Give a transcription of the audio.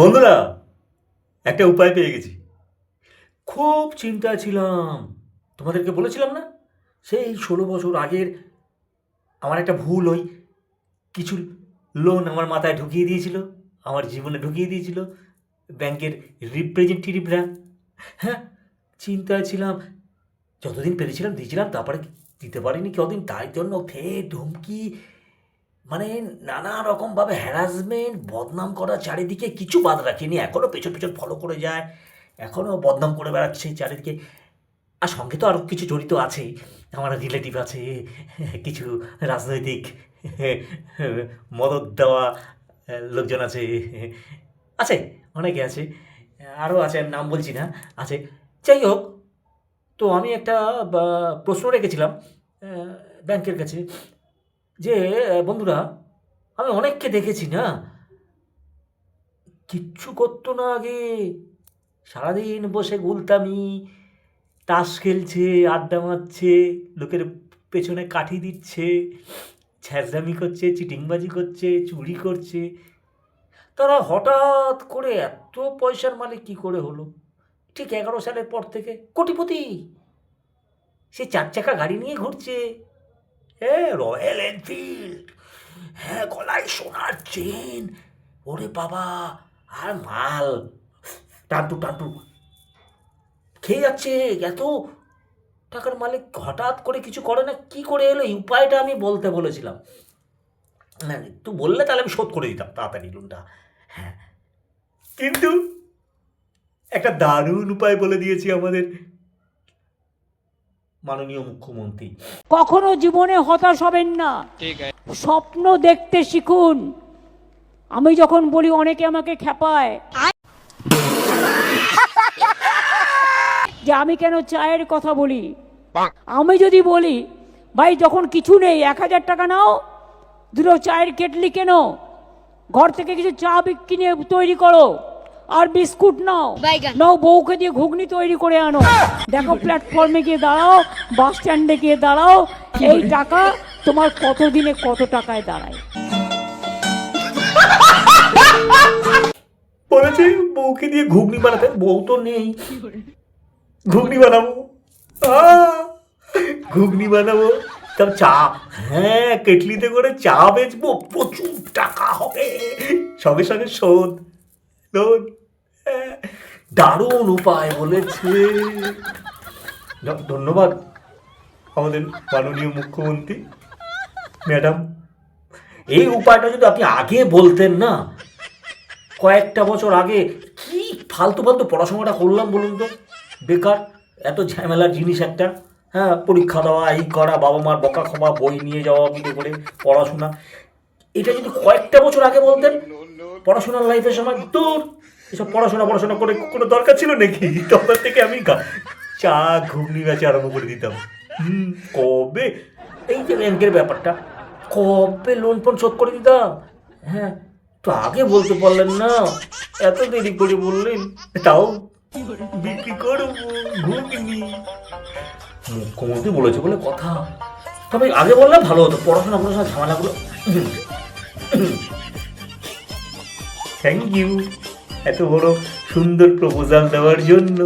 বন্ধুরা, একটা উপায় পেয়ে গেছি। খুব চিন্তায় ছিলাম। তোমাদেরকে বলেছিলাম না? সেই ষোলো বছর আগের আমার একটা ভুল ওই কিছু লোন আমার মাথায় ঢুকিয়ে দিয়েছিল, আমার জীবনে ঢুকিয়ে দিয়েছিল, ব্যাংকের রিপ্রেজেন্টেটিভরা হ্যাঁ চিন্তায় ছিলাম। যতদিন পেরেছিলাম, দিয়েছিলাম, তারপরে দিতে পারিনি, কদিন? তাই জন্য ফের ধমকি মানে নানা রকমভাবে হ্যারাসমেন্ট বদনাম করা চারিদিকে কিছু বাদ রাখিনি। এখনও পেছন পেছন ফলো করে যায়। এখনও বদনাম করে বেড়াচ্ছে চারিদিকে। আর সঙ্গে তো আরও কিছু জড়িত আছেই আমার রিলেটিভ আছে, কিছু রাজনৈতিক, মদত দেওয়া লোকজন আছে। আছে, অনেকে আছে। আরও আছে নাম বলছি না। আছে। যাই হোক, তো আমি একটা প্রশ্ন রেখেছিলাম ব্যাংকের কাছে। যে বন্ধুরা, আমি অনেককে দেখেছি, না? কিচ্ছু করতো না আগে। সারাদিন বসে গুলতামি, তাস খেলছে, আড্ডা মারছে, লোকের পেছনে কাঠি দিচ্ছে, ছ্যাঁচড়ামি করছে, চিটিংবাজি করছে, চুরি করছে। তারা হঠাৎ করে এত পয়সার মালিক কী করে হলো? ঠিক এগারো সালের পর থেকে কোটিপতি। সে চার চাকা গাড়ি নিয়ে ঘুরছে। হ্যাঁ রয়্যাল এনফিল্ড হ্যাঁ গলায় সোনার চেন। ওরে বাবা, আর মাল। টান্টু টান্টু। খেয়ে যাচ্ছে, এত টাকার মালিক হঠাৎ করে কিছু করে না, কি করে এলো? উপায়টা আমি বলতে বলেছিলাম। না তুই বললে তাহলে আমি শোধ করে দিতাম, তাড়াতাড়ি লোনটা হ্যাঁ। কিন্তু একটা দারুণ উপায় বলে দিয়েছি আমাদের। মাননীয় মুখ্যমন্ত্রী। কখনো জীবনে হতাশ হবেন না। স্বপ্ন দেখতে শিখুন। আমি যখন বলি অনেকে আমাকে খেপায়। যে আমি কেন চায়ের কথা বলি? আমি যদি বলি ভাই যখন কিছু নেই এক হাজার টাকা নাও। দুটো চায়ের কেটলি কেন। ঘর থেকে কিছু চা কিনে তৈরি করো। আর বিস্কুট নাও। নাও বউকে দিয়ে ঘুগনি তৈরি করে আনো। দেখো প্ল্যাটফর্মে গিয়ে দাঁড়াও বাস স্ট্যান্ডে গিয়ে দাঁড়াও। এই টাকা তোমার কত দিনে কত টাকায় দাঁড়ায়? বলেছে বউকে দিয়ে ঘুগনি বানাতে। বউ তো নেই। ঘুগনি বানাবো। ঘুগনি বানাবো। তার চা। হ্যাঁ কেটলিতে করে চা বেচবো। প্রচুর টাকা হবে। সঙ্গে সঙ্গে শোধ। লোন দারুণ উপায় বলেছে। ধন্যবাদ আমাদের মাননীয় মুখ্যমন্ত্রী। ম্যাডাম, এই উপায়টা যদি আপনি আগে বলতেন না, কয়েকটা বছর আগে কি ফালতু ফালতু পড়াশোনাটা করলাম বলুন তো? বেকার, এত ঝামেলার জিনিস একটা হ্যাঁ পরীক্ষা দেওয়া, এই করা, বাবা মার বকা খাওয়া বই নিয়ে যাওয়া, বিয়ে করে পড়াশোনা। এটা যদি কয়েকটা বছর আগে বলতেন, পড়াশোনার লাইফের সময় দূর। এসব পড়াশোনা পড়াশোনা করে কোনো দরকার ছিল নাকি? তখন থেকে আমি চা, ঘুগনি, বেচা আরম্ভ করে দিতাম। হুম, কবে? এই যে ব্যাংকের ব্যাপারটা। কবে লোন ফোন শোধ করে দিতাম? হ্যাঁ তো আগে বলতে পারলেন না। এত দেরি করে বললেন। তাও বিক্রি করব, ঘুগনি। মুখ্যমন্ত্রী বলেছে বলে কথা। তবে আগে বললে ভালো হতো, পড়াশোনা পড়াশোনা, ঝামেলাগুলো। থ্যাংক ইউ এত বড় সুন্দর প্রপোজাল দেওয়ার জন্য।